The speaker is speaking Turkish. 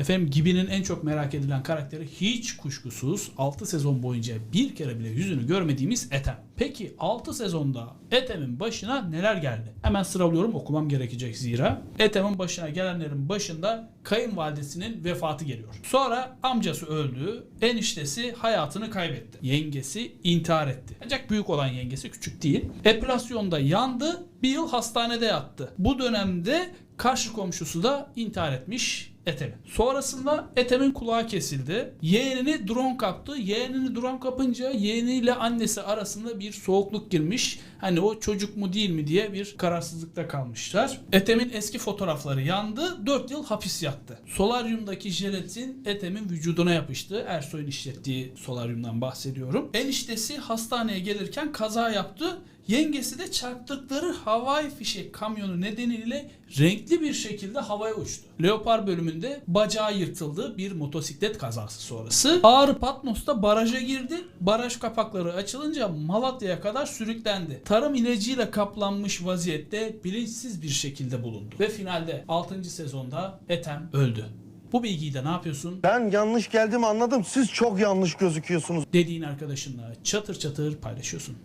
Efendim Gibi'nin en çok merak edilen karakteri hiç kuşkusuz 6 sezon boyunca bir kere bile yüzünü görmediğimiz Ethem. Peki 6 sezonda Ethem'in başına neler geldi? Hemen sıralıyorum okumam gerekecek zira. Ethem'in başına gelenlerin başında kayınvalidesinin vefatı geliyor. Sonra amcası öldü, eniştesi hayatını kaybetti. Yengesi intihar etti. Ancak büyük olan yengesi küçük değil. Epilasyonda yandı, bir yıl hastanede yattı. Bu dönemde karşı komşusu da intihar etmiş Ethem'i. Sonrasında Ethem'in kulağı kesildi. Yeğenini drone kaptı. Yeğenini drone kapınca yeğeniyle annesi arasında bir soğukluk girmiş. Hani o çocuk mu değil mi diye bir kararsızlıkta kalmışlar. Ethem'in eski fotoğrafları yandı. 4 yıl hapis yattı. Solaryumdaki jelatin Ethem'in vücuduna yapıştı. Ersoy'un işlettiği solaryumdan bahsediyorum. Eniştesi hastaneye gelirken kaza yaptı. Yengesi de çarptıkları havai fişek kamyonu nedeniyle renkli bir şekilde havaya uçtu. Leopar bölümünde bacağı yırtıldı bir motosiklet kazası sonrası. Ağrı Patmos'ta baraja girdi. Baraj kapakları açılınca Malatya'ya kadar sürüklendi. Tarım ilacıyla kaplanmış vaziyette bilinçsiz bir şekilde bulundu. Ve finalde 6. sezonda Ethem öldü. Bu bilgiyi de ne yapıyorsun? Ben yanlış geldim anladım. Siz çok yanlış gözüküyorsunuz. Dediğin arkadaşınla çatır çatır paylaşıyorsun.